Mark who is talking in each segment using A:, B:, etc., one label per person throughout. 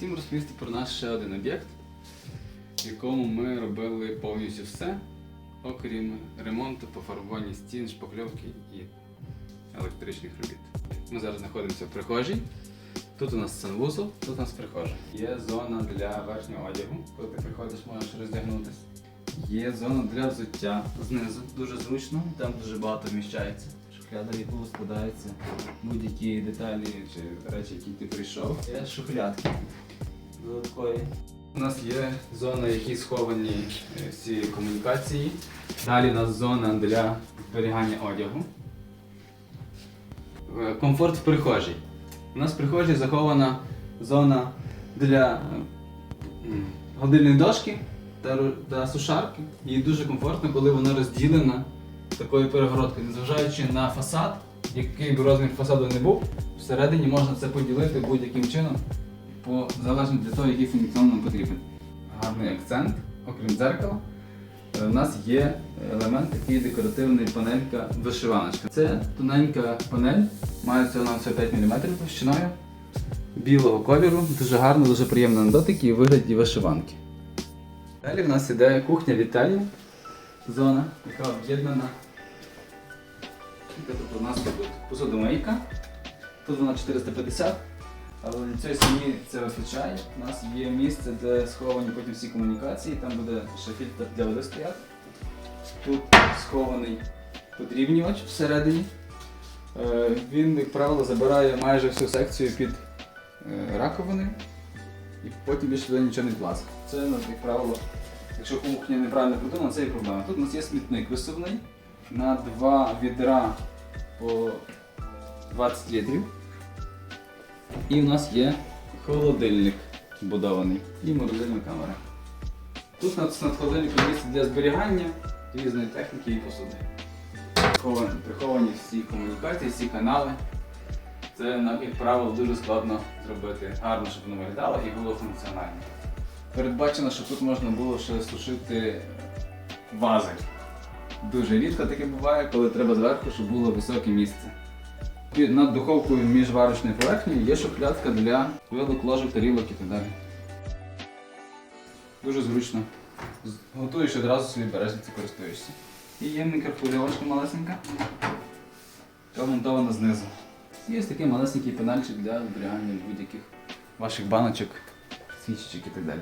A: Хотім розповісти про наш ще один об'єкт, в якому ми робили повністю все, окрім ремонту, пофарбування стін, шпакльовки і електричних робіт. Ми зараз знаходимося в прихожій. Тут у нас санвузол, тут у нас прихожа. Є зона для верхнього одягу, коли ти приходиш, можеш роздягнутися. Є зона для взуття знизу, дуже зручно, там дуже багато вміщається. Шухляда, в яку складаються будь-які деталі чи речі, які ти прийшов. Є шухлядки додаткові. У нас є зона, в якій сховані е, всі комунікації. Далі у нас зона для зберігання одягу. Е, Комфорт в прихожій. У нас в прихожій захована зона для е, м, гладильної дошки та, сушарки. І дуже комфортно, коли вона розділена такою перегородкою. Незважаючи на фасад, який б розмір фасаду не був, всередині можна це поділити будь-яким чином, по залежно від того, який функціон нам потрібен. Гарний акцент, окрім дзеркала. е, У нас є елемент такий декоративний панелька вишиваночка. Це тоненька панель, має всього на 5 мм товщиною, білого кольору, дуже гарно, дуже приємно на дотик і вигляді вишиванки. Далі в нас іде кухня вітальня, зона, яка об'єднана. Тут у нас тут посудомийка. Тут вона 450, але на цій стіні це вистачає. У нас є місце, де сховані потім всі комунікації, там буде ще фільтр для води стояти. Тут схований подрібнювач всередині. Е, Він, як правило, забирає майже всю секцію під е, раковини і потім більше туди нічого не влазить. Це, ну, як правило, якщо кухня неправильно продумана, це є проблема. Тут у нас є смітник висувний на два відра по 20 літрів. І у нас є холодильник будований і морозильна камера. Тут над, холодильником місце для зберігання різної техніки і посуди. Приховані, приховані всі комунікації, всі канали. Це, як правило, дуже складно зробити гарно, щоб воно виглядало і було функціонально. Передбачено, що тут можна було ще сушити вази. Дуже рідко таке буває, коли треба зверху, щоб було високе місце. І над духовкою між варочною поверхнею є шухлядка для вилок, ложок, тарілок і так далі. Дуже зручно. Готуєш одразу собі береш і користуєшся. І є мікрохвильовочка малесенька, яка знизу. Ось такий малесенький пенальчик для зберігання будь-яких ваших баночок, свічечок і так далі.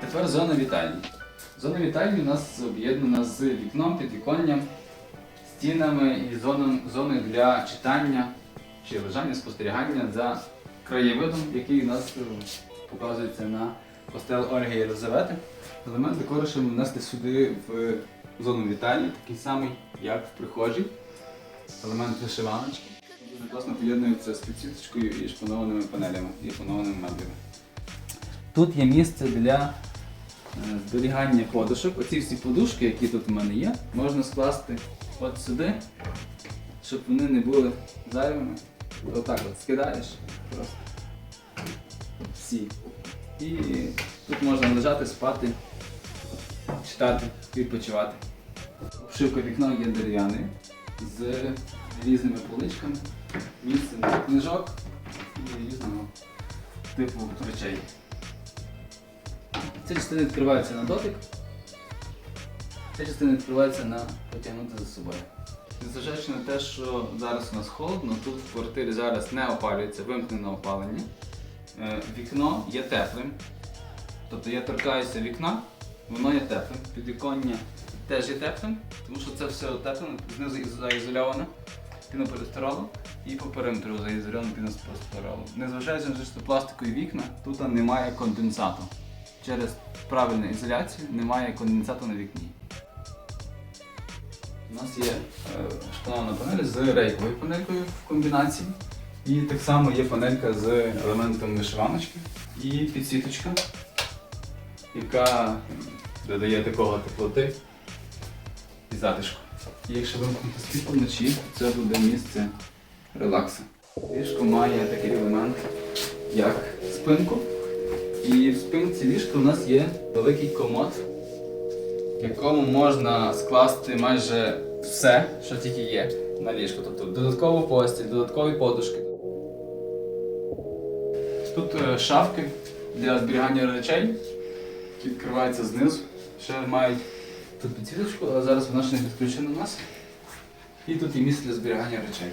A: Тепер зона вітальні. Зона вітальні у нас об'єднана з вікном, підвіконням, стінами і зоною, зоною для читання чи лежання, спостерігання за краєвидом, який у нас е, показується на костел Ольги Єлизавети. Елемент декору ми внесли сюди в зону вітальні, такий самий, як в прихожій. Елемент вишиваночки. Дуже класно поєднується з підсвіточкою і шпанованими панелями і шпанованими меблями. Тут є місце для е, зберігання подушок. Оці всі подушки, які тут у мене є, можна скласти от сюди, щоб вони не були зайвими. Отак от скидаєш просто. Всі. І тут можна лежати, спати, читати, відпочивати. Обшивка вікна є дерев'яною з різними поличками, місцем для книжок і різного типу речей. Ця частина відкривається на дотик, ця частина відкривається на потягнути за собою. Незважаючи на те, що зараз у нас холодно, тут в квартирі зараз не опалюється, вимкнено опалення. Е, Вікно є теплим. Тобто я торкаюся вікна, воно є теплим. Підвіконня теж є теплим, тому що це все утеплено, знизу заізольоване пінополістиролом і по периметру заізольовано пінополістиролом. Незважаючи на те, що пластикові вікна, тут немає конденсату. Через правильну ізоляцію немає конденсату на вікні. У нас є е, шпанована панель з рейковою панелькою в комбінації. І так само є панелька з елементом вишиваночки і підсвіточка, яка додає такого теплоти і затишку. І якщо вимкнути світло вночі, це буде місце релаксу. Ліжко має такий елемент, як спинку. І в спинці ліжка у нас є великий комод, в якому можна скласти майже все, що тільки є на ліжку. Тобто додаткову постіль, додаткові подушки. Тут е, шафки для зберігання речей, які відкриваються знизу. Ще мають тут підсвіточку, але зараз вона ще не підключена у нас. І тут є місце для зберігання речей.